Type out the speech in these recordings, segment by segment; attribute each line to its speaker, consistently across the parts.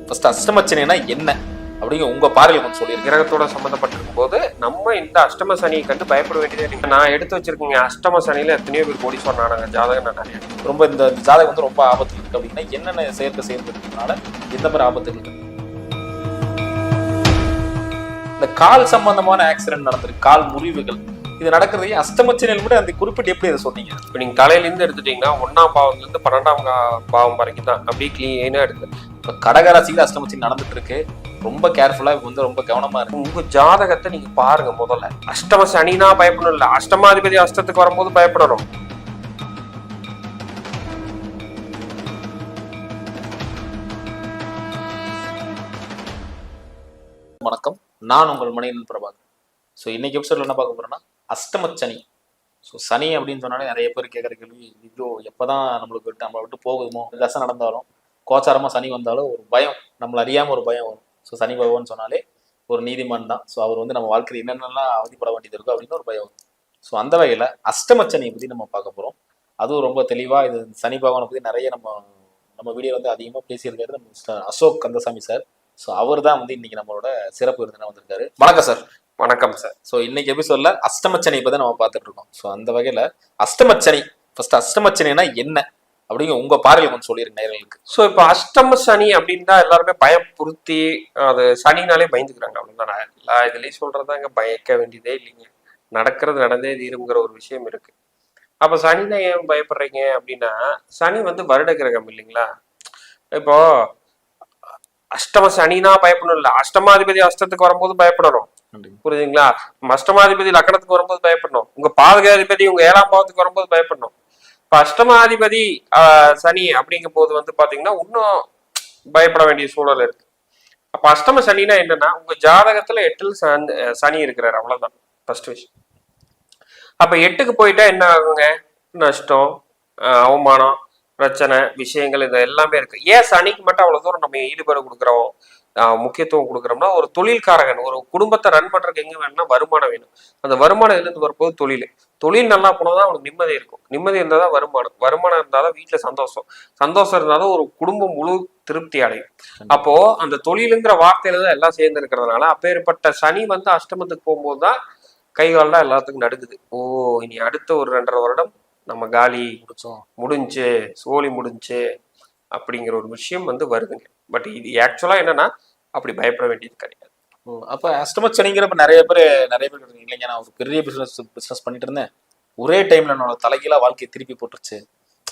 Speaker 1: First அஷ்டமச்சனைனா என்ன? அப்படிங்க உங்க பார்வையில் கொஞ்சம் சொல்லியிருக்கேன்
Speaker 2: கிரகத்தோட சம்மந்தப்பட்டிருக்கும் போது நம்ம இந்த அஷ்டம சனியை கண்டு பயப்பட வேண்டியதே இல்லை. நான் எடுத்து வச்சிருக்கீங்க அஷ்டம சனியில எத்தனையோ பேர் கோடி சொன்னாங்க ஜாதகம் நான் நிறைய
Speaker 1: ரொம்ப இந்த ஜாதகம் வந்து ரொம்ப ஆபத்து இருக்கு அப்படின்னா என்னென்ன சேர்க்க சேர்ந்துருக்கனால எந்த மாதிரி ஆபத்துகள் இருக்கு? இந்த கால் சம்பந்தமான ஆக்சிடென்ட் நடந்திருக்கு. கால் முறிவுகள். இது நடக்கிறது அஷ்டமச்சனையில் கூட அந்த குறிப்பிட்டு எப்படி அதை சொன்னீங்க?
Speaker 2: இப்போ நீங்க தலையில இருந்து எடுத்துட்டீங்கன்னா ஒன்னாம் பாவத்துல இருந்து பன்னெண்டாம் பாவம் வரைக்கும் தான் அப்படியே கிளீனா எடுத்து
Speaker 1: இப்போ கடகராசியில் அஷ்டமச்சனை நடந்துட்டு இருக்கு ரொம்ப கேர்ஃபுல்லா வந்து ரொம்ப கவனமா இருக்கு.
Speaker 2: உங்க ஜாதகத்தை நீங்க பாருங்க முதல்ல. அஷ்டம சனினா பயப்படணும் இல்ல? அஷ்டமாதிபதி அஷ்டத்துக்கு வரும்போது பயப்படணும்.
Speaker 1: வணக்கம். நான் உங்கள் மணியன் பிரபாகர். ஸோ இன்னைக்கு எபிசோட்ல என்ன பார்க்க போறோம்னா அஷ்டமச்சனி ஸோ சனி அப்படின்னு சொன்னாலே நிறைய பேர் கேட்குற கேள்வி ஐயோ எப்பதான் நம்மளுக்கு விட்டு நம்மளை விட்டு போகுதுமோ? தசை நடந்தாலும். கோச்சாரமா சனி வந்தாலும் ஒரு பயம் நம்மள அறியாம ஒரு பயம் வரும். ஸோ சனி பகவான் சொன்னாலே ஒரு நீதிமான் தான். ஸோ அவர் வந்து நம்ம வாழ்க்கையில் என்னென்னலாம் அவதிப்பட வேண்டியது இருக்கோ அப்படின்னு ஒரு பயம் வரும். ஸோ அந்த வகையில் அஷ்டமச்சனியை பற்றி நம்ம பார்க்க போகிறோம் அதுவும் ரொம்ப தெளிவாக இது சனி பகவானை பற்றி நிறைய நம்ம நம்ம வீடியோ வந்து அதிகமாக பேசியிருக்காரு நம்ம mister Ashok Kandasamy sir. So அவர் தான் வந்து இன்னைக்கு நம்மளோட சிறப்பு விருந்தினா வந்திருக்காரு. வணக்கம் சார்.
Speaker 2: வணக்கம் சார்.
Speaker 1: ஸோ இன்னைக்கு எபிசோட்ல அஷ்டமச்சனை பத்தி நம்ம பார்த்துட்டு இருக்கோம். ஸோ அந்த வகையில அஷ்டமச்சனை ஃபர்ஸ்ட் அஷ்டமச்சனைனா என்ன? அப்படிங்க உங்க பார்வையில் கொஞ்சம் சொல்லிருங்க நேர்களுக்கு
Speaker 2: ஸோ இப்போ அஷ்டம சனி அப்படின்னா எல்லாருமே பயப்புறுத்தி அது சனினாலே பயந்துக்கிறாங்க. அவ்வளவுதான். நான் எல்லா இதுலயும் சொல்றதாங்க பயக்க வேண்டியதே இல்லைங்க. நடக்கிறது நடந்தே தீருங்கிற ஒரு விஷயம் இருக்கு. அப்ப சனினா ஏன் பயப்படுறீங்க அப்படின்னா சனி வந்து வருட கிரகம் இல்லைங்களா? இப்போ அஷ்டம சனினா பயப்படணும் இல்ல. அஷ்டமாதிபதி அஷ்டத்துக்கு வரும்போது பயப்படணும். புரியுதுங்களா? அஷ்டமாதிபதி லக்கணத்துக்கு வரும்போது பயப்படணும். உங்க பாதகாதிபதி உங்க ஏழாம் பாவத்துக்கு வரும்போது பயப்படணும். இப்ப அஷ்டமாதிபதி ஆஹ், சனி அப்படிங்கும் போது வந்து பாத்தீங்கன்னா இன்னும் பயப்பட வேண்டிய சூழல் இருக்கு. அப்ப அஷ்டம சனினா என்னன்னா உங்க ஜாதகத்துல எட்டில் சனி இருக்கிறார். அவ்வளவுதான். ஃபர்ஸ்ட் விஷயம் அப்ப எட்டுக்கு போயிட்டா என்ன ஆகுங்க? நஷ்டம் அவமானம் பிரச்சனை விஷயங்கள் இது எல்லாமே இருக்கு. ஏன் சனிக்கு மட்டும் அவ்வளவு தூரம் நம்ம ஈடுபாடு கொடுக்குறோம்? முக்கியத்துவம் கொடுக்குறோம்னா ஒரு தொழில்காரகன் ஒரு குடும்பத்தை ரன் பண்றதுக்கு எங்க வேணும்னா வருமானம் வேணும். அந்த வருமானம் எழுந்து இருந்து வரும்போது தொழில். தொழில் நல்லா போனாதான் அவனுக்கு நிம்மதி இருக்கும். நிம்மதி இருந்தால் தான் வருமானம். வருமானம் இருந்தால் தான் வீட்டில் சந்தோஷம். சந்தோஷம் இருந்தால் தான் ஒரு குடும்பம் முழு திருப்தி அடையும். அப்போ அந்த தொழிலுங்கிற வார்த்தையில தான் எல்லாம் சேர்ந்து இருக்கிறதுனால அப்பேற்பட்ட சனி வந்து அஷ்டமத்துக்கு போகும்போது தான் கை தான் எல்லாத்துக்கும் நடுக்குது ஓ இனி அடுத்த ஒரு ரெண்டரை வருடம் நம்ம காலி
Speaker 1: முடிச்சோம்.
Speaker 2: முடிஞ்சு சோழி முடிஞ்சு அப்படிங்கிற ஒரு விஷயம் வந்து வருதுங்க. பட் இது ஆக்சுவலாக என்னன்னா அப்படி பயப்பட வேண்டியது கிடையாது.
Speaker 1: ஓ, அப்போ அஷ்டமச்சனிங்கிறப்ப நிறைய பேர் நிறைய பேர் இல்லைங்க நான் ஒரு பெரிய பிஸ்னஸ் பிஸ்னஸ் பண்ணிட்டு இருந்தேன். ஒரே டைம்ல என்னோட தலைகீழா வாழ்க்கையை திருப்பி போட்டுருச்சு.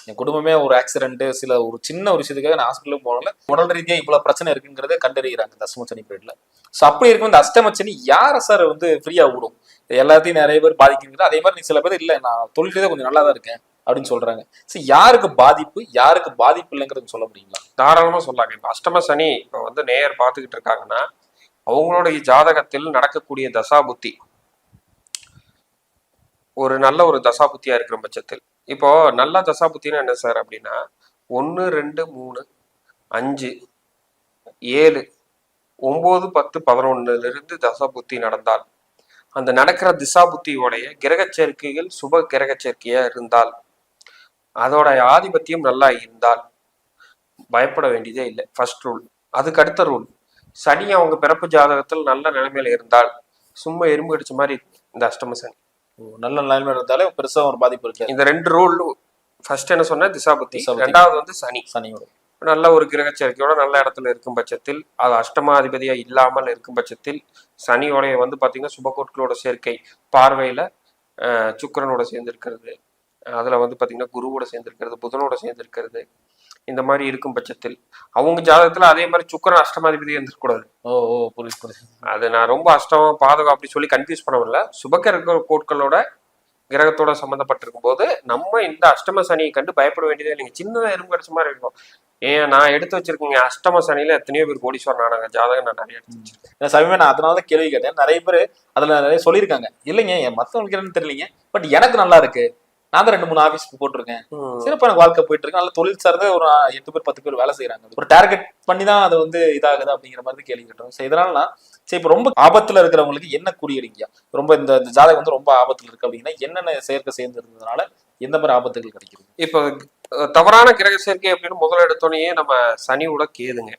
Speaker 1: என் குடும்பமே ஒரு ஆக்சிடென்ட் சில ஒரு சின்ன ஒரு விஷயத்துக்காக நான் ஹாஸ்பிட்டலுக்கு போகல. உடல் ரீதியாக இவ்வளோ பிரச்சனை இருக்குங்கிறத கண்டறிகிறாங்க இந்த அஷ்டமச்சனி பீரியட்ல ஸோ அப்படி இருக்கும் இந்த அஷ்டமச்சனி யாரை சார் வந்து ஃப்ரீயாக விடும்? இது எல்லாத்தையும் நிறைய பேர் பாதிக்குங்கிறது அதே மாதிரி நீ சில பேர் இல்லை நான் தொழிலே கொஞ்சம் நல்லா தான் இருக்கேன். அப்படின்னு சொல்றாங்க. சரி யாருக்கு பாதிப்பு யாருக்கு பாதிப்பு இல்லைங்கிறது சொல்ல முடியுங்களா?
Speaker 2: தாராளமா சொல்லாங்க இப்போ அஷ்டம சனி இப்ப வந்து நேயர் பார்த்துக்கிட்டு இருக்காங்கன்னா அவங்களுடைய ஜாதகத்தில் நடக்கக்கூடிய தசாபுத்தி ஒரு நல்ல ஒரு தசாபுத்தியா இருக்கிற பட்சத்தில். இப்போ நல்ல தசாபுத்தின்னா என்ன சார் அப்படின்னா ஒன்று ரெண்டு மூணு அஞ்சு ஏழு ஒம்பது பத்து பதினொன்னுலேருந்து இருந்து தசாபுத்தி நடந்தால் அந்த நடக்கிற திசாபுத்தியோடைய கிரக சேர்க்கைகள் சுப கிரக சேர்க்கையா இருந்தால் அதோட ஆதிபத்தியம் நல்லா இருந்தால் பயப்பட வேண்டியதே இல்லை. ஃபர்ஸ்ட் ரூல் அதுக்கு அடுத்த ரூல் சனி அவங்க பிறப்பு ஜாதகத்தில் நல்ல நிலைமையில இருந்தால் சும்மா எறும்பு அடிச்ச மாதிரி இந்த அஷ்டம சனி.
Speaker 1: நல்ல நிலைமை இருந்தாலே பெருசா ஒரு பாதிப்பு இருக்காது.
Speaker 2: இந்த ரெண்டு ரூல் ஃபர்ஸ்ட் என்ன சொன்னேன்? திசாபுத்தி. ரெண்டாவது வந்து சனி.
Speaker 1: சனியோட
Speaker 2: நல்ல ஒரு கிரக சேர்க்கையோட நல்ல இடத்துல இருக்கும் பட்சத்தில் அது அஷ்டமாதிபதியா இல்லாமல் இருக்கும் பட்சத்தில் சனியோடைய வந்து பாத்தீங்கன்னா சுபகோட்களோட சேர்க்கை பார்வையில அஹ், சுக்கிரனோட சேர்ந்திருக்கிறது. அதுல வந்து பாத்தீங்கன்னா குருவோட சேர்ந்திருக்கிறது புதனோட சேர்ந்திருக்கிறது இந்த மாதிரி இருக்கும் பட்சத்தில் அவங்க ஜாதகத்துல அதே மாதிரி சுக்கிரன் அஷ்டமாதிபதி இருந்திருக்கூடாது
Speaker 1: ஓ ஓ புரியுது புரியுது.
Speaker 2: அது நான் ரொம்ப அஷ்டம் பாதகம் அப்படி சொல்லி கன்ஃபியூஸ் பண்ண வரல சுபக்கிரக கோட்களோட கிரகத்தோட சம்மந்தப்பட்டிருக்கும் போது நம்ம இந்த அஷ்டம சனியை கண்டு பயப்பட வேண்டியதே இல்லைங்க. சின்னதா எறும்பு கடிச்ச மாதிரி இருக்கும். ஏன் நான் எடுத்து வச்சிருக்கேங்க அஷ்டம சனியில எத்தனையோ பேர் கோடீஸ்வரன் ஆனாங்க ஜாதகம் நான் நிறைய எடுத்து வச்சிருக்கேன்.
Speaker 1: சமீபம் நான் அதனால தான் கேள்வி கேட்டேன். நிறைய பேர் அதுல நிறைய சொல்லியிருக்காங்க. இல்லைங்க என் மத்தவங்களுக்கு என்னன்னு தெரியலீங்க. பட் எனக்கு நல்லா இருக்கு. நான் தான் ரெண்டு மூணு ஆபீஸ் போட்டிருக்கேன். சிறப்பா எனக்கு வாழ்க்கை போயிட்டு இருக்கு நல்ல தொழில் சார்ந்த ஒரு எட்டு பேர் பத்து பேர் வேலை செய்யறாங்க ஒரு டார்கெட் பண்ணி தான் அது வந்து இதாகுது அப்படிங்கிற மாதிரி கேள்வி கேட்டோம் சரி இதனால சரி இப்போ ரொம்ப ஆபத்துல இருக்கிறவங்களுக்கு என்ன குறியீடுங்க ரொம்ப இந்த ஜாதகம் வந்து ரொம்ப ஆபத்துல இருக்கு அப்படின்னா என்னென்ன சேர்க்கை சேர்ந்து இருந்ததுனால எந்த மாதிரி ஆபத்துகள் கிடைக்கிறது
Speaker 2: இப்போ தவறான கிரக சேர்க்கை அப்படின்னு முதல்ல எடுத்தோடனே நம்ம சனியோட கேதுங்க.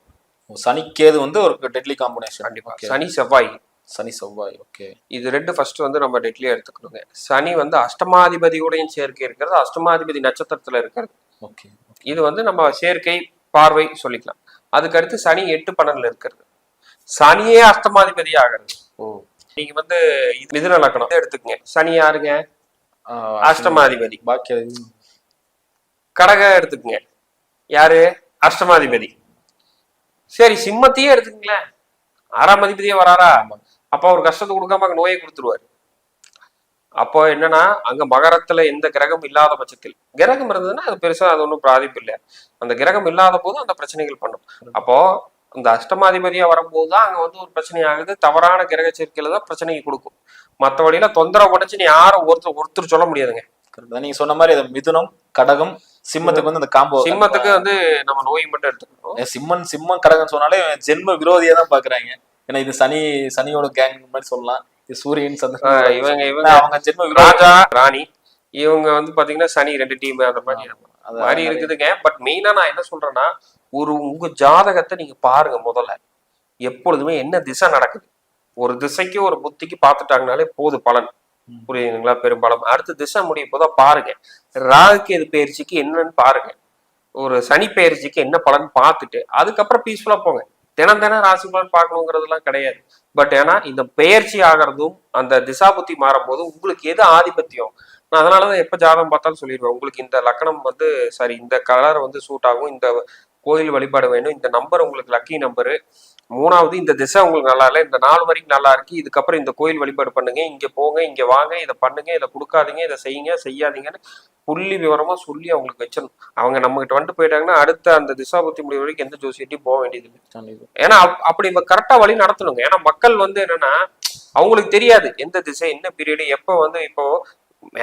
Speaker 1: சனிக்கேது வந்து ஒரு டெட்லி காம்பினேஷன்
Speaker 2: கண்டிப்பா. சனி செவ்வாய்.
Speaker 1: சனி செவ்வாய் ஓகே
Speaker 2: இது ரெண்டு ஃபர்ஸ்ட் வந்து நம்ம டெட்லியா எடுத்துக்கணுங்க. சனி வந்து அஷ்டமாதிபதியோடையும் சேர்க்கை இருக்கிறது அஷ்டமாதிபதி நட்சத்திரத்துல இருக்கிறது.
Speaker 1: ஓகே
Speaker 2: இது வந்து நம்ம சேர்க்கை பார்வை சொல்லிக்கலாம். அதுக்கு அடுத்து சனி எட்டு பன்னெண்டுல இருக்கிறது. சனியே அஷ்டமாதிபதி ஆகிறது
Speaker 1: ஓ.
Speaker 2: நீங்க வந்து இது மிதுன லக்கணம் எடுத்துக்கங்க. சனி யாருங்க? அஷ்டமாதிபதி.
Speaker 1: பாக்கி
Speaker 2: கடக எடுத்துக்கங்க. யாரு? அஷ்டமாதிபதி. சரி சிம்மத்தையே எடுத்துக்கங்களேன். ஆறாம் அதிபதியே வராரா? அப்ப அவர் கஷ்டத்தை கொடுக்காம அங்க நோயை கொடுத்துருவாரு. அப்போ என்னன்னா அங்க மகரத்துல எந்த கிரகம் இல்லாத பட்சத்தில் கிரகம் இருந்ததுன்னா அது பெருசா அது ஒன்றும் பாதிப்பு இல்லை. அந்த கிரகம் இல்லாத போது அந்த பிரச்சனைகள் பண்ணும். அப்போ இந்த அஷ்டமாதிபதியா வரும்போது தான் அங்க வந்து ஒரு பிரச்சனை ஆகுது. தவறான கிரக சேர்க்கையில தான் பிரச்சனையை கொடுக்கும். மற்றபடியில தொந்தரவு பண்ணிச்சு நீ யாரும் ஒருத்தர் ஒருத்தர் சொல்ல முடியாதுங்க.
Speaker 1: நீங்க சொன்ன மாதிரி அது மிதுனம் கடகம் சிம்மத்துக்கு வந்து அந்த காம்போ
Speaker 2: சிம்மத்துக்கு வந்து நம்ம நோய் மட்டும் எடுத்துக்கணும்.
Speaker 1: சிம்மன் சிம்மம் கடகம் சொன்னாலே ஜென்ம விரோதியா தான் பாக்குறாங்க. ஏன்னா இது சனி சனியோட கேங் மாதிரி சொல்லலாம். இது சூரியன் சந்திரன்
Speaker 2: இவங்க இவங்க
Speaker 1: அவங்க ஜென்ம
Speaker 2: ராஜா ராணி இவங்க வந்து பாத்தீங்கன்னா சனி ரெண்டு டீம் அந்த மாதிரி.
Speaker 1: அது
Speaker 2: மாதிரி இருக்குதுங்க. பட் மெயினா நான் என்ன சொல்றேன்னா ஒரு உங்க ஜாதகத்தை நீங்க பாருங்க முதல்ல. எப்பொழுதுமே என்ன திசை நடக்குது? ஒரு திசைக்கு ஒரு புத்திக்கு பார்த்துட்டாங்கனாலே போது பலன். புரியுதுங்களா? பெரும்பாலும். அடுத்த திசை முடிய போதா பாருங்க. ராகுகேது பயிற்சிக்கு என்னன்னு பாருங்க. ஒரு சனி பயிற்சிக்கு என்ன பலன் பார்த்துட்டு அதுக்கப்புறம் பீஸ்ஃபுல்லா போங்க. தினம் தினம் ராசி பலன் பார்க்கணுங்கிறதுலாம் கிடையாது. பட் ஏன்னா இந்த பெயர்ச்சி ஆகிறதும் அந்த திசா புத்தி மாறும்போது உங்களுக்கு எது ஆதிபத்தியம்? நான் அதனாலதான் எப்ப ஜாதகம் பார்த்தாலும் சொல்லிடுவேன். உங்களுக்கு இந்த லக்கணம் வந்து சாரி இந்த கலர் வந்து சூட் ஆகும். இந்த கோயில் வழிபாடு வேணும். இந்த நம்பர் உங்களுக்கு லக்கி நம்பரு மூணாவது இந்த திசை உங்களுக்கு நல்லா இல்லை. இந்த நாலு வரைக்கும் நல்லா இருக்கு. இதுக்கப்புறம் இந்த கோயில் வழிபாடு பண்ணுங்க. இங்க போங்க இங்க வாங்க இதை பண்ணுங்க இதை கொடுக்காதீங்க இதை செய்யுங்க செய்யாதீங்கன்னு புள்ளி விவரமா சொல்லி அவங்களுக்கு வச்சிடணும். அவங்க நம்ம கிட்ட வந்துட்டு போயிட்டாங்கன்னா அடுத்த அந்த திசா புத்தி முடிவு வரைக்கும் எந்த ஜோசியத்தையும் போக வேண்டியது. ஏன்னா அப்- அப்படி கரெக்டா வழி நடத்தணுங்க. ஏன்னா மக்கள் வந்து என்னன்னா அவங்களுக்கு தெரியாது எந்த திசை என்ன பீரியடு எப்போ வந்து இப்போ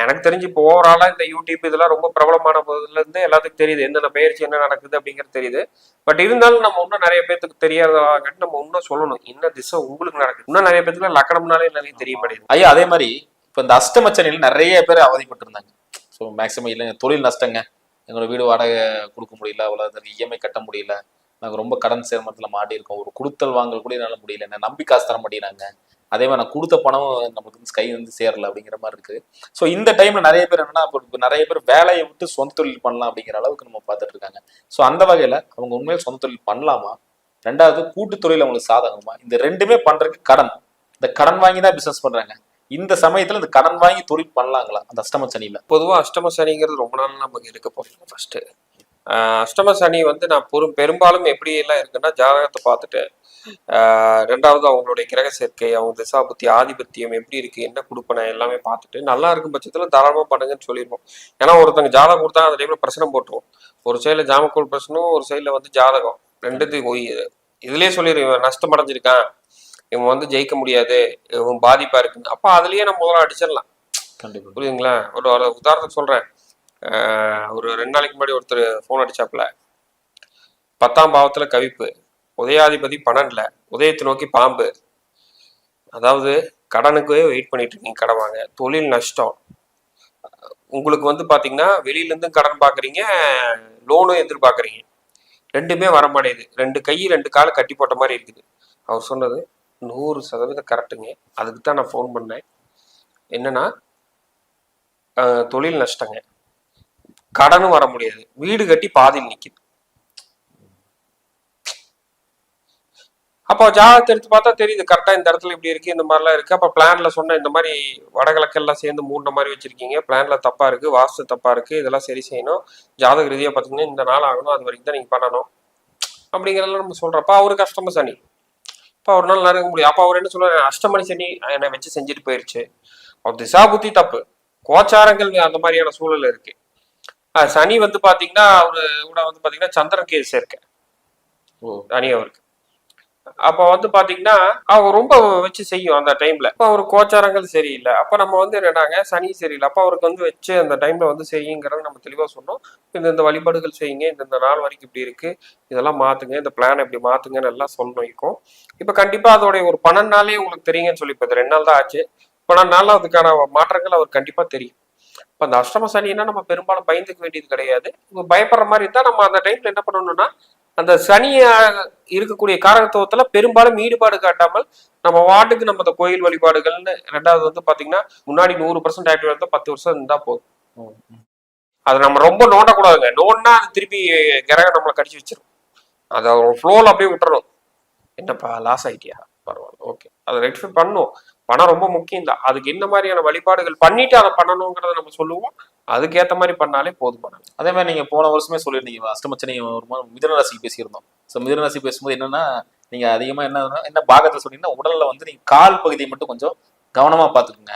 Speaker 2: எனக்கு தெரிஞ்சு இப்போ ஓவராலா இந்த யூடியூப் இதெல்லாம் ரொம்ப பிரபலமான போதுல இருந்து எல்லாத்துக்கும் தெரியுது. என்னென்ன பயிற்சி என்ன நடக்குது அப்படிங்கிறது தெரியுது. பட் இருந்தாலும் நம்ம இன்னும் நிறைய பேத்துக்கு தெரியாதவாங்கட்டு நம்ம இன்னும் சொல்லணும். என்ன திசை உங்களுக்கு நடக்குது? இன்னும் நிறைய பேத்துக்கு லக்கணம்னாலே நிறைய தெரிய மாட்டேங்குது.
Speaker 1: ஐயா அதே மாதிரி இப்ப இந்த அஷ்டமச்சனியில் நிறைய பேர் அவதிப்பட்டிருந்தாங்க. ஸோ மேக்சிமம் இல்லை தொழில் நஷ்டங்க. எங்களோட வீடு வாடகை கொடுக்க முடியல அவ்வளோ இஎம்ஐ கட்ட முடியல. நாங்கள் ரொம்ப கடன் சேர்மத்தில் மாட்டி இருக்கோம் ஒரு கொடுத்தல் வாங்கல் கூட என்னால் முடியல. என்ன நம்பி காசு தர மாட்டேங்கிறாங்க. அதே மாதிரி நான் கொடுத்த பணம் நமக்கு வந்து கை வந்து சேரல அப்படிங்கிற மாதிரி இருக்கு ஸோ இந்த டைம்ல நிறைய பேர் என்னன்னா இப்போ நிறைய பேர் வேலையை விட்டு சொந்த தொழில் பண்ணலாம் அப்படிங்கிற அளவுக்கு நம்ம பார்த்துட்டு இருக்காங்க. ஸோ அந்த வகையில அவங்க உண்மையில சொந்த தொழில் பண்ணலாமா? ரெண்டாவது கூட்டு தொழில் அவங்களுக்கு சாதகமா? இந்த ரெண்டுமே பண்றதுக்கு கடன். இந்த கடன் வாங்கி தான் பிசினஸ் பண்றாங்க. இந்த சமயத்துல இந்த கடன் வாங்கி தொழில் பண்ணலாங்களா? அந்த அஷ்டம சனியில.
Speaker 2: பொதுவா அஷ்டம சனிங்கிறது ரொம்ப நாள் நமக்கு இருக்க போறோம் ஃபர்ஸ்ட் அஷ்டம சனி வந்து நான் பெரும் பெரும்பாலும் எப்படி எல்லாம் இருக்குன்னா ஜாதகத்தை பார்த்துட்டு ரெண்டாவது அவங்களுடைய கிரக சேர்க்கை அவங்க திசாபுத்தி ஆதிபத்தியம் எப்படி இருக்கு என்ன கொடுப்பன எல்லாமே பார்த்துட்டு நல்லா இருக்கும் பட்சத்துல தாராளமா பண்ணுங்கன்னு சொல்லிடுவோம் ஏன்னா ஒருத்தங்க ஜாதகம் கொடுத்தா அந்த டைம்ல பிரச்சனை போட்டுருவோம் ஒரு சைடுல ஜாமக்கோல் பிரச்சனும் ஒரு சைடுல வந்து ஜாதகம். ரெண்டுத்தையும் ஒய் இதுலயே சொல்லிடுவோம் இவன் நஷ்டம் அடைஞ்சிருக்கான். இவன் வந்து ஜெயிக்க முடியாது. இவன் பாதிப்பா இருக்குன்னு. அப்ப அதுலயே நம்ம முதல்ல அடிச்சிடலாம்.
Speaker 1: கண்டிப்பா.
Speaker 2: புரியுதுங்களா? ஒரு உதாரணத்துக்கு சொல்றேன். ஆஹ் ஒரு ரெண்டு நாளைக்கு முன்னாடி ஒருத்தர் ஃபோன் அடிச்சாப்புல. பத்தாம் பாவத்துல கவிப்பு. உதயாதிபதி பன்னெண்டுல உதயத்தை நோக்கி பாம்பு. அதாவது கடனுக்கே வெயிட் பண்ணிட்டு இருக்கீங்க கடன் வாங்க. தொழில் நஷ்டம். உங்களுக்கு வந்து பாத்தீங்கன்னா வெளியிலேருந்து கடன் பாக்குறீங்க லோனும் எதிர்பார்க்குறீங்க. ரெண்டுமே வர மாட்டேங்குது ரெண்டு கை ரெண்டு காலை கட்டி போட்ட மாதிரி இருக்குது. அவர் சொன்னது நூறு சதவீதம் கரெக்டுங்க அதுக்கு தான் நான் ஃபோன் பண்ணேன். என்னன்னா தொழில் நஷ்டங்க. கடனும் வர முடியாது. வீடு கட்டி பாதியில் நிற்கிது அப்போ ஜாதகத்தை எடுத்து பார்த்தா தெரியுது கரெக்டா இந்த இடத்துல இப்படி இருக்கு இந்த மாதிரிலாம் இருக்கு. அப்ப பிளான்ல சொன்ன இந்த மாதிரி வடகிழக்கெல்லாம் சேர்ந்து மூடின மாதிரி வச்சிருக்கீங்க. பிளான்ல தப்பா இருக்கு வாஸ்து தப்பா இருக்கு இதெல்லாம் சரி செய்யணும். ஜாதக ரீதியா பாத்தீங்கன்னா இந்த நாள் ஆகணும் அது வரைக்கும் தான் நீங்க பண்ணணும். அப்படிங்கிறதெல்லாம் நம்ம சொல்றப்ப அவரு கஷ்டமா சனி. அப்ப ஒரு நாள் நடக்க முடியும். அப்ப அவர் என்ன சொல்றாரு அஷ்டமணி சனி என்னை வச்சு செஞ்சுட்டு போயிருச்சு. அவர் திசா புத்தி தப்பு. கோச்சாரங்கள் அந்த மாதிரியான சூழல் இருக்கு. அஹ் சனி வந்து பாத்தீங்கன்னா அவரு கூட வந்து பாத்தீங்கன்னா சந்திரன் கேது சேர்க்க.
Speaker 1: ஓ.
Speaker 2: சனி அவருக்கு. அப்போ வந்து பாத்தீங்கன்னா அவர் ரொம்ப வச்சு செய்யும் அந்த டைம்ல அப்ப அவர் கோச்சாரங்கள் சரியில்லை. அப்ப நம்ம வந்து என்னடாங்க சனி சரியில்லை. அப்போ அவருக்கு வந்து வச்சு அந்த டைம்ல வந்து செய்யுங்கிறத நம்ம தெளிவா சொன்னோம். இந்த இந்த வழிபாடுகள் செய்யுங்க இந்த இந்த நாள் வரைக்கும் இப்படி இருக்கு. இதெல்லாம் மாத்துங்க இந்த பிளான் இப்படி மாத்துங்கன்னு எல்லாம் சொல்லணும் இப்போ. இப்ப கண்டிப்பா அதோடைய ஒரு பன்னெண்டு நாளே உங்களுக்கு தெரியுங்கன்னு சொல்லி இப்போ ரெண்டு நாள் தான் ஆச்சு. பன்னெண்டு நாள்ல அதுக்கான மாற்றங்கள் அவர் கண்டிப்பா தெரியும். இப்போ அந்த அஷ்டம சனின்னா நம்ம பெரும்பாலும் பயந்துக்க வேண்டியது கிடையாது. இப்போ பயப்படுற மாதிரி இருந்தால் நம்ம அந்த டைம்ல என்ன பண்ணணும்னா அந்த சனியாக இருக்கக்கூடிய காரகத்துவத்துல பெரும்பாலும் ஈடுபாடு காட்டாமல் நம்ம வாட்டுக்கு நம்ம அந்த கோயில் வழிபாடுகள்னு ரெண்டாவது வந்து பாத்தீங்கன்னா முன்னாடி நூறு பர்சன்ட் ஆக்டிவ் இருந்தா பத்து வருஷம் இருந்தா போதும். அதை நம்ம ரொம்ப நோண்டக்கூடாதுங்க. நோண்டா அது திருப்பி கிரகம் நம்மளை கடிச்சு வச்சிடும் அதை ஃப்ளோவில் அப்படியே விட்டுறணும். என்னப்பா லாஸ் ஆகிட்டியா பரவாயில்ல ஓகே அதை ரெக்டிஃபை பண்ணும் பணம் ரொம்ப முக்கியம் தான் அதுக்கு என்ன மாதிரியான வழிபாடுகள் பண்ணிட்டு அதை பண்ணணுங்கிறத நம்ம சொல்லுவோம். அதுக்கேற்ற மாதிரி பண்ணாலே போதுமானது
Speaker 1: அதே மாதிரி நீங்க போன வருஷமே சொல்லியிருந்தீங்க அஷ்டமச்சனி ஒரு மிதுன ராசிக்கு பேசியிருந்தோம். ஸோ மிதுன ராசி பேசும்போது என்னன்னா நீங்க அதிகமா என்ன என்ன பாகத்தை சொன்னீங்கன்னா உடல்ல வந்து நீங்க கால் பகுதியை மட்டும் கொஞ்சம் கவனமா பார்த்துக்குங்க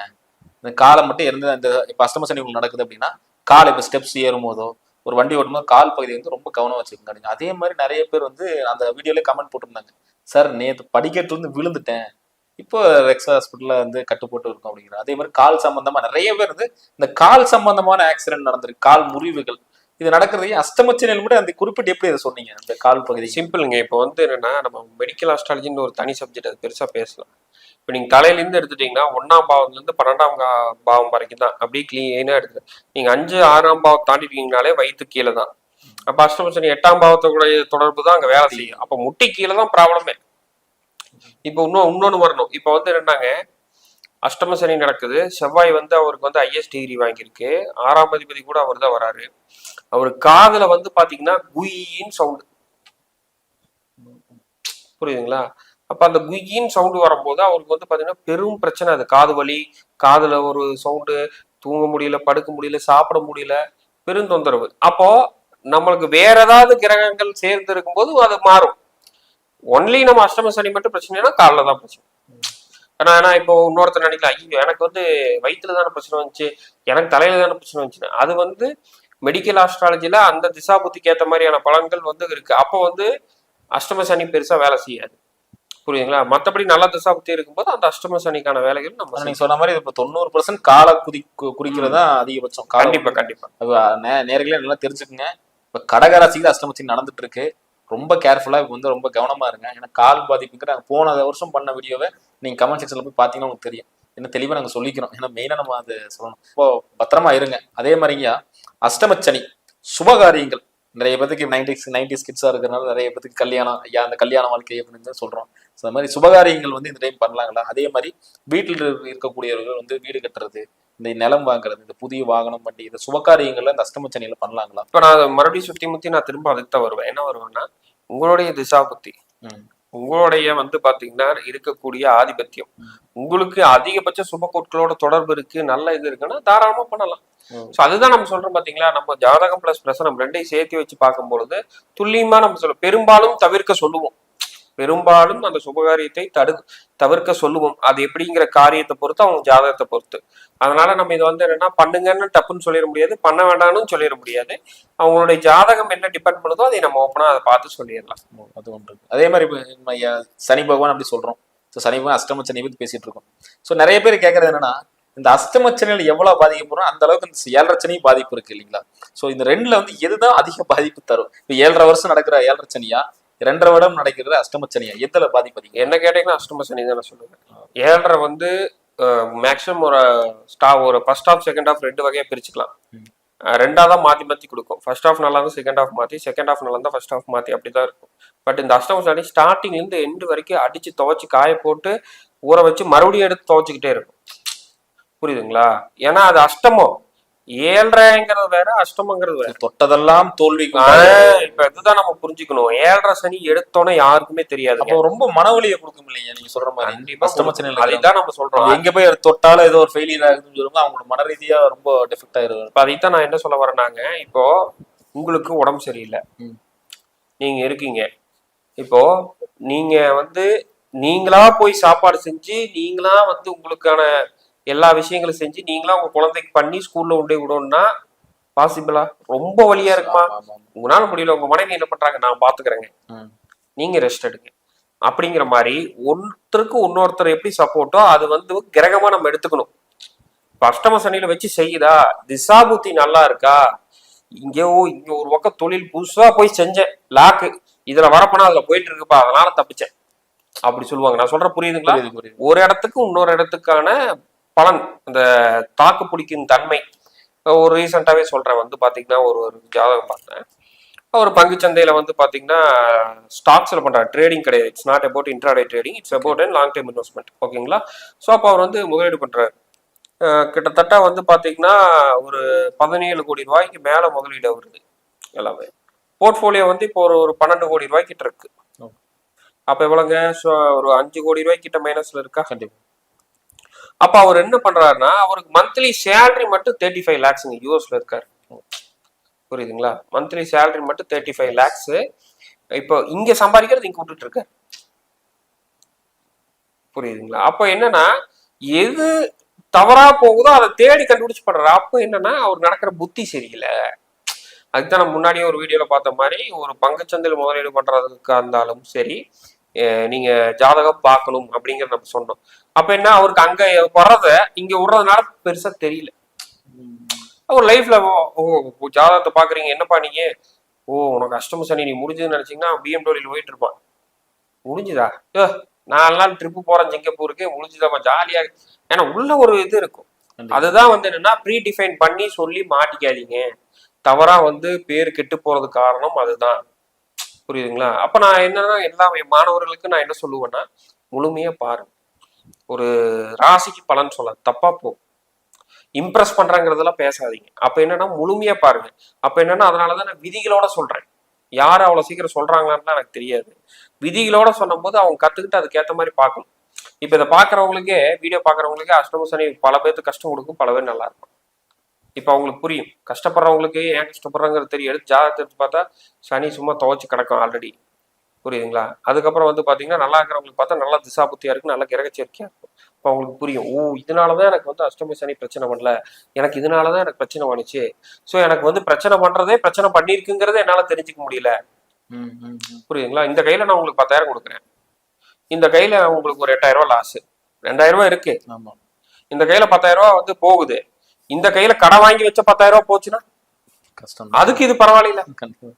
Speaker 1: இந்த காலை மட்டும் இருந்து அந்த இப்ப அஷ்டமச்சனி உங்களுக்கு நடக்குது அப்படின்னா கால் இப்ப ஸ்டெப்ஸ் ஏறும் போதோ ஒரு வண்டி ஓட்டும்போது கால் பகுதி வந்து ரொம்ப கவனம் வச்சுக்கோங்க. நீங்க அதே மாதிரி நிறைய பேர் வந்து அந்த வீடியோலேயே கமெண்ட் போட்டிருந்தாங்க. சார் நேற்று படிக்கட்டு வந்து விழுந்துட்டேன். இப்போ ரெக்ஸ் ஹாஸ்பிட்டலில் வந்து கட்டுப்போட்டு இருக்கும் அப்படிங்கிற அதே மாதிரி கால் சம்பந்தமா நிறைய பேர் வந்து இந்த கால் சம்பந்தமான ஆக்சிடென்ட் நடந்திருக்கு. கால் முறிவுகள். இது நடக்கிறதையும் அஷ்டமச்சனையில் மட்டும் அந்த குறிப்பிட்டு எப்படி இதை சொன்னீங்க? அந்த கால் பகுதி.
Speaker 2: சிம்பிளுங்க. இப்போ வந்து என்னன்னா நம்ம மெடிக்கல் ஆஸ்ட்ராலஜின்னு ஒரு தனி சப்ஜெக்ட் அது பெருசாக பேசலாம். இப்போ நீங்க தலையிலேருந்து எடுத்துட்டீங்கன்னா ஒன்றாம் பாவத்துல இருந்து பன்னெண்டாம் கா- பாவம் வரைக்கும் தான் அப்படியே க்ளீனாக எடுத்து நீங்க அஞ்சு ஆறாம் பாவம் தாண்டிட்டீங்கனாலே வயிற்று கீழே தான் அப்போ அஷ்டமச்சனி எட்டாம் பாவத்தோடைய தொடர்பு தான் அங்க வேலை செய்யும். அப்போ முட்டி கீழே தான் ப்ராப்ளமே இப்போ இன்னும் இன்னொன்னு வரணும். இப்போ வந்து என்னன்னாங்க அஷ்டம சனி நடக்குது. செவ்வாய் வந்து அவருக்கு வந்து ஐஎஸ் டிகிரி வாங்கியிருக்கு. ஆறாம் அதிபதி கூட அவர் தான் வராரு. அவர் காதுல வந்து பாத்தீங்கன்னா குயின்னு சவுண்டு புரியுதுங்களா? அப்ப அந்த குயின்னு சவுண்டு வரும்போது அவருக்கு வந்து பாத்தீங்கன்னா பெரும் பிரச்சனை அது. காது வலி காதுல ஒரு சவுண்டு தூங்க முடியல படுக்க முடியல சாப்பிட முடியல பெரும் தொந்தரவு. அப்போ நம்மளுக்கு வேற ஏதாவது கிரகங்கள் சேர்ந்து இருக்கும்போது அது மாறும். ஒன்லி நம்ம அஷ்டம சனி மட்டும் பிரச்சனைனா காலில் தான் பிரச்சனை. ஆனா ஆனா இப்போ இன்னொருத்தர் நினைக்கலாம் ஐயோ எனக்கு வந்து வயிற்றுல தானே பிரச்சனை வந்துச்சு எனக்கு தலையில தானே பிரச்சனை வந்துச்சு அது வந்து மெடிக்கல் ஆஸ்ட்ராலஜில அந்த திசா புத்திக்கு ஏற்ற மாதிரியான பலன்கள் வந்து இருக்கு. அப்போ வந்து அஷ்டம சனி பெருசா வேலை செய்யாது. புரியுதுங்களா? மற்றபடி நல்ல திசா புத்தி இருக்கும்போது அந்த அஷ்டம சனிக்கான வேலைகள் நம்ம.
Speaker 1: நீங்க சொன்ன மாதிரி இப்போ தொண்ணூறு பர்சன்ட் கால குதி குறிக்கிறது தான் அதிகபட்சம்.
Speaker 2: கண்டிப்பா கண்டிப்பா.
Speaker 1: நேர்களே நல்லா தெரிஞ்சுக்குங்க. இப்ப கடகராசிக்கு அஷ்டமச்சனி நடந்துட்டு இருக்கு ரொம்ப கேர்ஃபுல்லா இப்போ வந்து ரொம்ப கவனமா இருங்க. ஏன்னா கால் பாதிப்புங்கிற நாங்கள் போன வருஷம் பண்ண வீடியோவை நீங்க கமெண்ட் செக்ஷன்ல போய் பாத்தீங்கன்னா உங்களுக்கு தெரியும். என்ன தெளிவா நாங்க சொல்லிக்கிறோம். ஏன்னா மெயினா நம்ம அதை சொல்லணும். இப்போ பத்திரமா இருங்க. அதே மாதிரிங்க அஷ்டமச்சனி சுபகாரியங்கள். நிறைய பேத்துக்கு நைன்டிஸ் நைன்டிஸ் கிட்ஸா இருக்கிறனால நிறைய பேத்துக்கு கல்யாணம் ஐயா அந்த கல்யாண வாழ்க்கை அப்படின்னு தான் சொல்றோம். ஸோ அந்த மாதிரி சுபகாரியங்கள் வந்து இந்த டைம் பண்ணலாங்களா அதே மாதிரி வீட்டில் இருக்கக்கூடியவர்கள் வந்து வீடு கட்டுறது இந்த நிலம் வாங்குறது இந்த புதிய வாகனம் வண்டி இந்த சுபகாரியங்கள்ல இந்த அஷ்டமச்சனியில பண்ணலாங்களா
Speaker 2: இப்ப நான் மறுபடியும் சுத்தி முத்தி நான் திரும்ப அதுக்கு தான் வருவேன். என்ன வருவேன்னா உங்களுடைய திசா புத்தி.
Speaker 1: ம்.
Speaker 2: உங்களுடைய வந்து பாத்தீங்கன்னா இருக்கக்கூடிய ஆதிபத்தியம். உங்களுக்கு அதிகபட்ச சுபக்கோட்களோட தொடர்பு இருக்கு நல்ல இது இருக்குன்னா தாராளமா பண்ணலாம். சோ அதுதான் நம்ம சொல்றோம் பாத்தீங்களா? நம்ம ஜாதகம் பிளஸ் பிரசனம் ரெண்டையும் சேர்த்து வச்சு பார்க்கும் பொழுது துல்லியமா நம்ம சொல்ல பெரும்பாலும் தவிர்க்க சொல்லுவோம். பெரும்பாலும் அந்த சுபகாரியத்தை தடு தவிர்க்க சொல்லுவோம். அது எப்படிங்கிற காரியத்தை பொறுத்து அவங்க ஜாதகத்தை பொறுத்து. அதனால நம்ம இது வந்து என்னன்னா பண்ணுங்கன்னு டப்புன்னு சொல்லிட முடியாது. பண்ண வேண்டாம்னு சொல்லிட முடியாது. அவங்களுடைய ஜாதகம் என்ன டிபெண்ட் பண்ணுதோ அதை நம்ம ஓப்பனா அதை பார்த்து சொல்லிடலாம்.
Speaker 1: அது ஒன்று. அதே மாதிரி ஐயா சனி பகவான் அப்படி சொல்றோம். ஸோ சனி பகவான் அஷ்டம சனி பத்தி பேசிட்டு இருக்கோம். ஸோ நிறைய பேர் கேட்கறது என்னன்னா இந்த அஷ்டம சனியில் எவ்வளவு பாதிக்கப்படுறோம் அந்த அளவுக்கு இந்த ஏழரை பாதிப்பு இருக்கு இல்லைங்களா? ஸோ இந்த ரெண்டுல வந்து எதுதான் அதிக பாதிப்பு தரும்? இப்போ ஏழரை வருஷம் நடக்கிற ஏழரை சனியா? ரெண்டரை வருடம் நடக்கிறது அஷ்டம சனியா எதுல பாதிப்பு அதிகம்
Speaker 2: என்ன கேட்டீங்கன்னா அஷ்டம சனி தான் நான் சொல்லுவேன். ஏழரை வந்து மேக்ஸிமம் ஒரு ஸ்டா ஒரு ஃபர்ஸ்ட் ஆஃப் செகண்ட் ஆஃப் ரெண்டு வகையா பிரிச்சுக்கலாம்.
Speaker 1: ம்.
Speaker 2: அஹ் ரெண்டா தான் மாத்தி மாத்தி கொடுக்கும். ஃபர்ஸ்ட் ஆஃப் நல்லா இருந்தா செகண்ட் ஆஃப் மாத்தி செகண்ட் ஆஃப் நல்லா இருந்தா ஃபர்ஸ்ட் ஆஃப் மாத்தி அப்படிதான் இருக்கும். பட் இந்த அஷ்டம சனி ஸ்டார்டிங்ல இருந்து எண்டு வரைக்கும் அடிச்சு துவைச்சு காய போட்டு ஊற வச்சு மறுபடியும் எடுத்து துவைச்சுக்கிட்டே இருக்கும். புரியுதுங்களா? ஏன்னா அது அஷ்டமம். ஏழ்ரைங்கிறது வேற அஷ்டமங்கிறது வேற.
Speaker 1: தொட்டதெல்லாம் தோல்வி
Speaker 2: இப்ப இதுதான் நம்ம புரிஞ்சுக்கணும். ஏழரை சனி எடுத்தோன்னே யாருக்குமே தெரியாது.
Speaker 1: அப்போ ரொம்ப மனவலியை கொடுக்கும் இல்லையா நீங்க சொல்ற மாதிரி?
Speaker 2: கண்டிப்பா
Speaker 1: அஷ்டம
Speaker 2: அதைத்தான் நம்ம சொல்றோம்.
Speaker 1: எங்க போய் தொட்டாலும் ஏதோ ஒரு ஃபெயிலியர் ஆகுதுன்னு சொல்லுவாங்க அவங்களோட மன ரீதியா ரொம்ப டிஃபெக்ட் ஆயிருவாங்க
Speaker 2: இப்ப அதைத்தான் நான் என்ன சொல்ல வரேனாங்க இப்போ உங்களுக்கு உடம்பு சரியில்லை. நீங்க இருக்கீங்க. இப்போ நீங்க வந்து நீங்களா போய் சாப்பாடு செஞ்சு நீங்களா வந்து உங்களுக்கான எல்லா விஷயங்களும் செஞ்சு நீங்களா உங்க குழந்தைக்கு பண்ணி ஸ்கூல்ல கொண்டு விடணும்னா பாசிபிளா ரொம்ப வழியா இருக்குமா. உங்களால முடியல. உங்க மனைவி என்ன பண்றாங்க? நான் பாத்துக்கிறேங்க. நீங்க ரெஸ்ட் எடுங்க. அப்படிங்கிற மாதிரி ஒருத்தருக்கு இன்னொருத்தர் எப்படி சப்போர்ட்டோ அது வந்து கிரகமா நம்ம எடுத்துக்கணும். அஷ்டம சனியில வச்சு செய்யுதா? திசாபுத்தி நல்லா இருக்கா? இங்க ஓ இங்க ஒரு பக்கம் தொழில் புதுசா போய் செஞ்சேன். லாக்கு இதுல வரப்போனா அதுல போயிட்டு இருக்குப்பா அதனால தப்பிச்சேன். அப்படி சொல்லுவாங்க. நான் சொல்ற புரியுதுங்களா?
Speaker 1: புரியுது புரியுது.
Speaker 2: ஒரு இடத்துக்கு இன்னொரு இடத்துக்கான பலன் அந்த தாக்கு பிடிக்கும் தன்மை. ஒரு ரீசெண்டாவே சொல்றேன் வந்து பாத்தீங்கன்னா ஒரு ஒரு ஜாதகம் பார்த்தேன். ஒரு பங்குச்சந்தையில வந்து பாத்தீங்கன்னா ஸ்டாக்ஸ்ல பண்றாரு ட்ரேடிங் கிடையாது. It's not about intraday trading it's about and long time investment ஓகேங்களா ஸோ அப்போ அவர் வந்து முதலீடு பண்றாரு. அஹ் கிட்டத்தட்ட வந்து பாத்தீங்கன்னா ஒரு பதினேழு கோடி ரூபாய்க்கு மேல முதலீடு வருது எல்லாமே. போர்ட்ஃபோலியோ வந்து இப்போ ஒரு ஒரு பன்னெண்டு கோடி ரூபாய் கிட்ட இருக்கு.
Speaker 1: ஓ.
Speaker 2: அப்ப எவ்வளவுங்க So, ஒரு அஞ்சு கோடி ரூபாய் கிட்ட மைனஸ்ல இருக்கா?
Speaker 1: கண்டிப்பா.
Speaker 2: அப்ப அவர் என்ன பண்றாருன்னா அவருக்கு மந்த்லி சேலரி மட்டும் தேர்ட்டி ஃபைவ் லேக்ஸுங்க யூஎஸ்ல இருக்காரு. புரியுதுங்களா? மந்த்லி சேலரி மட்டும் தேர்ட்டி ஃபைவ் லேக்ஸ் இப்போ இங்க சம்பாதிக்கிறது இங்க விட்டுட்டு இருக்காரு. புரியுதுங்களா? அப்போ என்னன்னா எது தவறா போகுதோ அதை தேடி கண்டுபிடிச்சு பண்றாரு. அப்போ என்னன்னா அவர் நடக்கிற புத்தி சரியில்லை. அதுதான் முன்னாடியே ஒரு வீடியோல பார்த்த மாதிரி ஒரு பங்குச்சந்தையில் முதலீடு பண்றதுக்கா இருந்தாலும் சரி நீங்க ஜாதகம் பார்க்கணும் அப்படிங்கறத நம்ம சொன்னோம். அப்ப என்ன அவருக்கு அங்க வர்றத இங்க விடுறதுனால பெருசா தெரியல. அவர் லைஃப்ல ஓ ஜாதகத்தை பாக்குறீங்க என்னப்பா நீங்க? ஓ உனக்கு அஷ்டம சனி நீ முடிஞ்சதுன்னு நினைச்சீங்கன்னா பிஎம்டபிள்யூ போயிட்டு இருப்பான். முடிஞ்சுதா? ஏ நாலு நாள் ட்ரிப்பு போறேன் சிங்கப்பூருக்கு முடிஞ்சுதாம்மா ஜாலியா ஏன்னா உள்ள ஒரு இது இருக்கும். அதுதான் வந்து என்னன்னா ப்ரீ டிஃபைன் பண்ணி சொல்லி மாட்டிக்காதீங்க. தவறா வந்து பேர் கெட்டு போறது காரணம் அதுதான். புரியுதுங்களா? அப்ப நான் என்னன்னா எல்லா மாணவர்களுக்கும் மாணவர்களுக்கு நான் என்ன சொல்லுவேன்னா முழுமையா பாருங்க. ஒரு ராசிக்கு பலன் சொல்ல தப்பா போ. இம்ப்ரெஸ் பண்றாங்கிறதெல்லாம் பேசாதீங்க. அப்ப என்னன்னா முழுமையா பாருங்க. அப்ப என்னன்னா அதனாலதான் நான் விதிகளோட சொல்றேன். யார் அவ்வளவு சீக்கிரம் சொல்றாங்களான்னு எனக்கு தெரியாது. விதிகளோட சொல்லும்போது அவங்க கத்துக்கிட்டு அதுக்கேத்த மாதிரி பார்க்கணும். இப்ப இதை பாக்குறவங்களுக்கே வீடியோ பாக்குறவங்களுக்கே அஷ்டம சனி பல பேர்த்து கஷ்டம் கொடுக்கும் பல பேர் நல்லா இருக்கும் இப்ப அவங்களுக்கு புரியும். கஷ்டப்படுறவங்களுக்கு ஏன் கஷ்டப்படுறாங்கிறது தெரியும் எடுத்து ஜாதகத்தை எடுத்து பார்த்தா சனி சும்மா துவைச்சு கிடக்கும் ஆல்ரெடி புரியுதுங்களா? அதுக்கப்புறம் வந்து பாத்தீங்கன்னா நல்லா இருக்கிறவங்களுக்கு பார்த்தா நல்லா திசா புத்தியா இருக்கு நல்ல கிரகச்சேர்க்கையா இருக்கும். இப்போ அவங்களுக்கு புரியும். ஓ இதனாலதான் எனக்கு வந்து அஷ்டமி சனி பிரச்சனை பண்ணல. எனக்கு இதனாலதான் எனக்கு பிரச்சனை பண்ணுச்சு ஸோ எனக்கு வந்து பிரச்சனை பண்றதே பிரச்சனை பண்ணியிருக்குங்கிறத என்னால தெரிஞ்சுக்க முடியல. புரியுதுங்களா? இந்த கையில நான் உங்களுக்கு பத்தாயிரம் கொடுக்குறேன். இந்த கையில உங்களுக்கு ஒரு எட்டாயிரம் ரூபாய் லாஸ் ரெண்டாயிரம் ரூபாய் இருக்கு.
Speaker 1: ஆமா.
Speaker 2: இந்த கையில பத்தாயிரம் ரூபாய் வந்து போகுது. இந்த கையில கடை வாங்கி வச்ச பத்தாயிரம் ரூபாய் போச்சுன்னா?
Speaker 1: கஷ்டம்.
Speaker 2: அதுக்கு இது பரவாயில்ல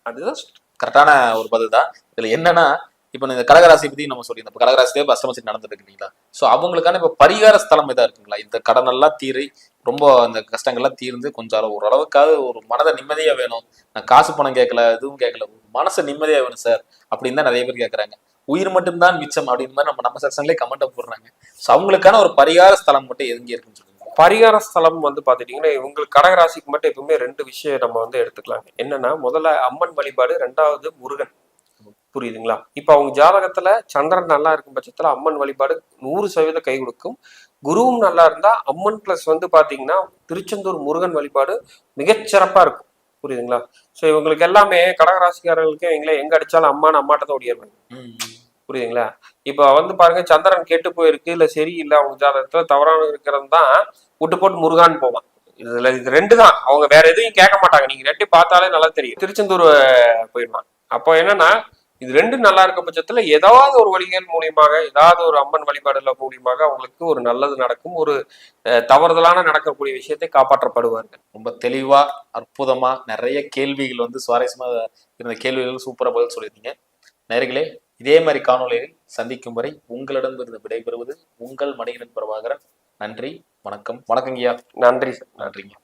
Speaker 2: அதுதான்
Speaker 1: கரெக்டான ஒரு பதில் தான். இதுல என்னன்னா இப்ப இந்த கடகராசி பத்தி நம்ம சொல்லியிருந்தோம். இப்ப கடகராசிலே அஷ்டமசி நடந்துட்டு இருக்கு இல்லைங்களா? சோ அவங்களுக்கான இப்ப பரிகார ஸ்தலம் இதா இருக்குங்களா? இந்த கடன் எல்லாம் தீரி ரொம்ப அந்த கஷ்டங்கள்லாம் தீர்ந்து கொஞ்சம் ஓரளவுக்காவது ஒரு மனதை நிம்மதியா வேணும். நான் காசு பணம் கேட்கல எதுவும் கேட்கல. ஒரு மனசு நிம்மதியா வேணும் சார் அப்படின்னு தான் நிறைய பேர் கேட்கறாங்க உயிர் மட்டும்தான் மிச்சம் அப்படின்னு மாதிரி நம்ம நம்ம செக்ஷன்லேயே கமெண்ட் போடுறாங்க. ஸோ அவங்களுக்கான ஒரு பரிகார ஸ்தலம் மட்டும் எதுங்க இருக்குன்னு சொல்லுங்க.
Speaker 2: பரிகார ஸ்தலம் வந்து பாத்துட்டீங்கன்னா உங்களுக்கு கடகராசிக்கு மட்டும் எப்பவுமே ரெண்டு விஷயம் நம்ம வந்து எடுத்துக்கலாங்க. என்னன்னா முதல்ல அம்மன் வழிபாடு ரெண்டாவது முருகன். புரியுதுங்களா? இப்ப அவங்க ஜாதகத்துல சந்திரன் நல்லா இருக்கும் பட்சத்துல அம்மன் வழிபாடு நூறு சதவீதம் கை கொடுக்கும். குருவும் நல்லா இருந்தா அம்மன் பிளஸ் வந்து பாத்தீங்கன்னா திருச்செந்தூர் முருகன் வழிபாடு மிகச்சிறப்பா இருக்கும். புரியுதுங்களா? சோ இவங்களுக்கு எல்லாமே கடகராசிக்காரர்களுக்கு இவங்களே எங்க அடிச்சாலும் அம்மான்னு அம்மாட்ட தான் ஓடிடுவாங்க புரியுதுங்களா? இப்போ வந்து பாருங்க சந்திரன் கெட்டு போயிருக்கு இல்ல சரியில்லை அவங்க ஜாதகத்துல தவறான இருக்கிறது தான் விட்டு போட்டு முருகான்னு போவான். இதுல இது ரெண்டு தான். அவங்க வேற எதையும் கேட்க மாட்டாங்க. நீங்க ரெண்டு பார்த்தாலே நல்லா தெரியும். திருச்செந்தூர் போயிருந்தான். போயிடுவான் அப்போ என்னன்னா இது ரெண்டும் நல்லா இருக்க பட்சத்துல ஏதாவது ஒரு வழிகள் மூலியமாக ஏதாவது ஒரு அம்மன் வழிபாடுல மூலியமாக அவங்களுக்கு ஒரு நல்லது நடக்கும் ஒரு அஹ், தவறுதலான நடக்கக்கூடிய விஷயத்தை காப்பாற்றப்படுவார்கள்.
Speaker 1: ரொம்ப தெளிவா அற்புதமா நிறைய கேள்விகள் வந்து சுவாரஸ்யமா இருந்த கேள்விகள் சூப்பரா பதில் சொல்லியிருந்தீங்க. நேர்களே இதே மாதிரி காணொளியில் சந்திக்கும் வரை உங்களிடமிருந்து விடைபெறுவது உங்கள் மணிகரன் பிரபாகரன். நன்றி வணக்கம். வணக்கங்கய்யா.
Speaker 2: நன்றி
Speaker 1: நன்றிங்க.